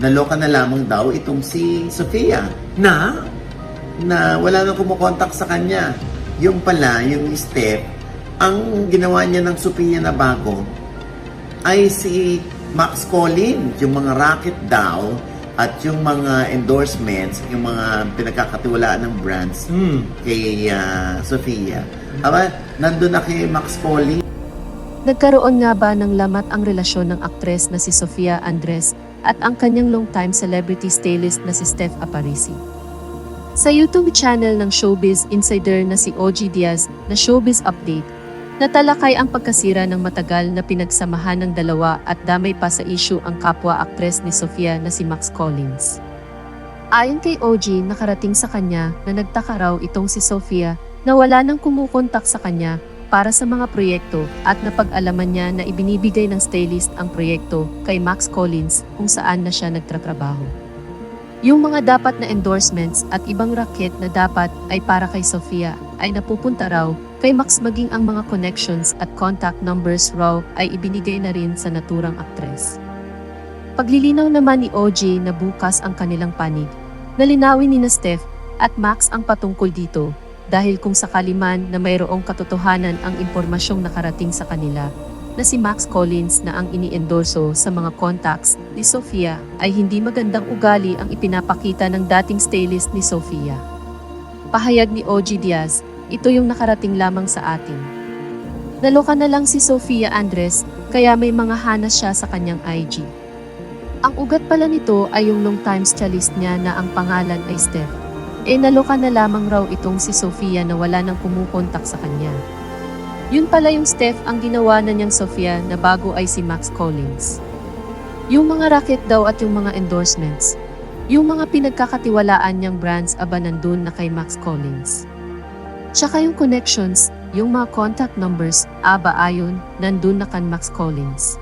naloka na lamang daw itong si Sofia Na? na wala nang kumukontak sa kanya. Yung pala, yung step, ang ginawa niya ng Sophia na bago ay si Max Collins, yung mga racket daw at yung mga endorsements, yung mga pinagkakatiwalaan ng brands Hmm. kay ah, Sofia. Aba, nandun na kay Max Collins. Nagkaroon nga ba ng lamat ang relasyon ng aktres na si Sofia Andres at ang kanyang longtime celebrity stylist na si Steph Aparici? Sa YouTube channel ng Showbiz Insider na si OG Diaz na Showbiz Update, natalakay ang pagkasira ng matagal na pinagsamahan ng dalawa at damay pa sa issue ang kapwa aktres ni Sofia na si Max Collins. Ayon kay OG, nakarating sa kanya na nagtaka raw itong si Sofia na wala nang kumukontak sa kanya para sa mga proyekto at napag-alaman niya na ibinibigay ng stylist ang proyekto kay Max Collins kung saan na siya nagtatrabaho. Yung mga dapat na endorsements at ibang racket na dapat ay para kay Sofia ay napupunta raw kay Max maging ang mga connections at contact numbers raw ay ibinigay na rin sa naturang aktres. Paglilinaw naman ni OG na bukas ang kanilang panig, nalinawin ni na Steph at Max ang patungkol dito dahil kung sakali man na mayroong katotohanan ang impormasyong nakarating sa kanila na si Max Collins na ang iniendorso sa mga contacts ni Sofia ay hindi magandang ugali ang ipinapakita ng dating stylist ni Sofia. Pahayag ni OG Diaz, ito yung nakarating lamang sa atin. Naloka na lang si Sofia Andres kaya may mga hanas siya sa kanyang IG. Ang ugat pala nito ay yung long time stylist niya na ang pangalan ay Steph. E naloka na lamang raw itong si Sofia na wala nang kumukontak sa kanya. Yun pala yung Steph ang ginawa na niyang Sofia na bago ay si Max Collins. Yung mga racket daw at yung mga endorsements. Yung mga pinagkakatiwalaan niyang brands aba nandun na kay Max Collins. Tsaka yung connections, yung mga contact numbers, aba ayon, nandun na kan Max Collins.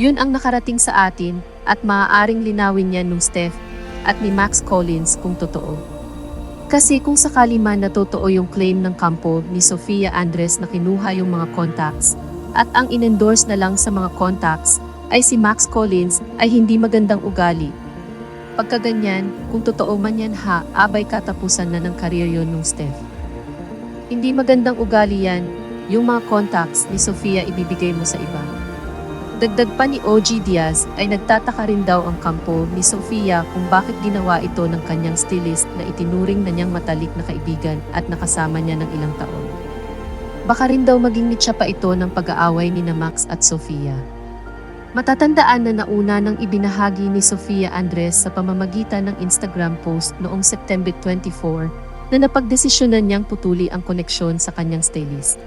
Yun ang nakarating sa atin at maaaring linawin yan nung Steph at ni Max Collins kung totoo. Kasi kung sakali man na totoo yung claim ng kampo ni Sofia Andres na kinuha yung mga contacts at ang inendorse na lang sa mga contacts ay si Max Collins ay hindi magandang ugali. Pagkaganyan, kung totoo man yan ha, abay katapusan na ng karir yon nung Steph. Hindi magandang ugali yan, yung mga contacts ni Sofia ibibigay mo sa iba. Dagdag pa ni OG Diaz ay nagtataka rin daw ang kampo ni Sofia kung bakit ginawa ito ng kanyang stylist na itinuring na niyang matalik na kaibigan at nakasama niya ng ilang taon. Baka rin daw maging mitya pa ito ng pag-aaway ni na Max at Sofia. Matatandaan na nauna nang ibinahagi ni Sofia Andres sa pamamagitan ng Instagram post noong September 24 na napagdesisyonan niyang putuli ang koneksyon sa kanyang stylist.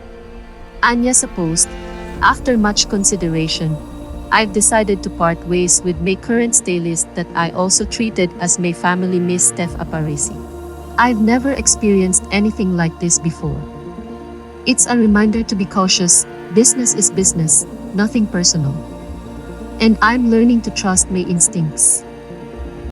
Anya sa post, After much consideration, I've decided to part ways with my current stylist that I also treated as my family Miss Steph Aparici. I've never experienced anything like this before. It's a reminder to be cautious, business is business, nothing personal. And I'm learning to trust my instincts.